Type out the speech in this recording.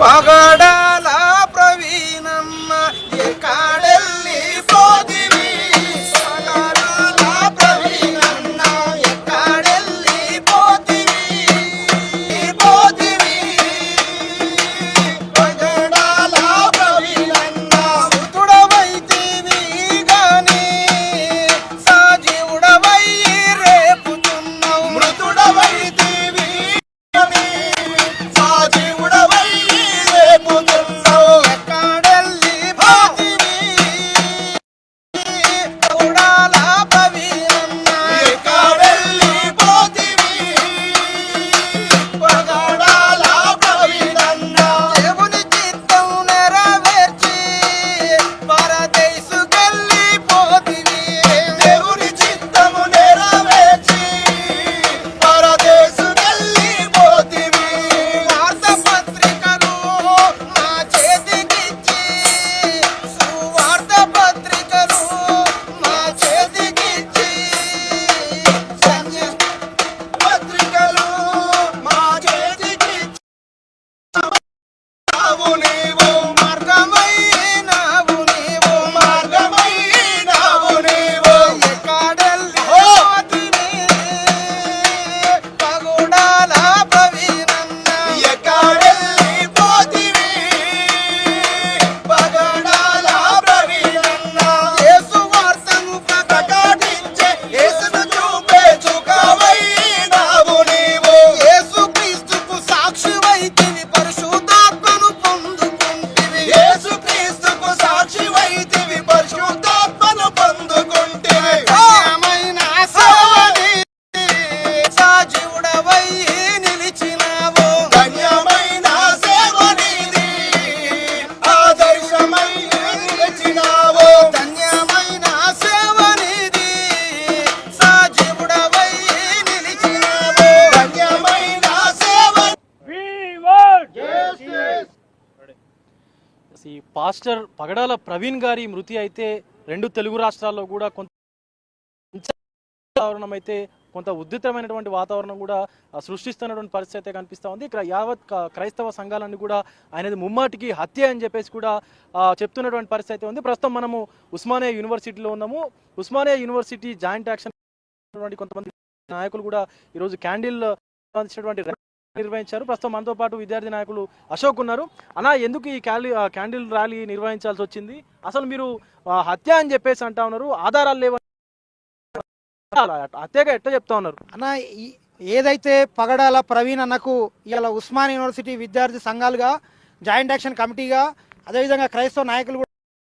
పగడాల ఈ పాస్టర్ పగడాల ప్రవీణ్ గారి మృతి అయితే రెండు తెలుగు రాష్ట్రాల్లో కూడా కొంత వాతావరణం అయితే కొంత ఉద్రితమైనటువంటి వాతావరణం కూడా సృష్టిస్తున్నటువంటి పరిస్థితి అయితే కనిపిస్తూ ఉంది. ఇక్కడ యావత్ క్రైస్తవ సంఘాలన్నీ కూడా ఆయనది ముమ్మాటికి హత్య అని చెప్పేసి కూడా చెప్తున్నటువంటి పరిస్థితి అయితే ఉంది. ప్రస్తుతం మనము ఉస్మానియా యూనివర్సిటీలో ఉన్నాము. ఉస్మానియా యూనివర్సిటీ జాయింట్ యాక్షన్ కొంతమంది నాయకులు కూడా ఈరోజు క్యాండిల్ సంబంధించినటువంటి నిర్వహించారు. ప్రస్తుతం మనతో పాటు విద్యార్థి నాయకులు అశోక్ ఉన్నారు. అన్నా ఎందుకు ఈ క్యాలీ క్యాండిల్ ర్యాలీ నిర్వహించాల్సి వచ్చింది? అసలు మీరు హత్య అని చెప్పేసి అంటా ఉన్నారు. ఆధారాలు లేవని హత్యగా ఎట్లా చెప్తా ఉన్నారు? అన్నా ఏదైతే పగడాల ప్రవీణ్ అన్నకు ఇలా ఉస్మాన్ యూనివర్సిటీ విద్యార్థి సంఘాలుగా జాయింట్ యాక్షన్ కమిటీగా అదేవిధంగా క్రైస్తవ నాయకులు కూడా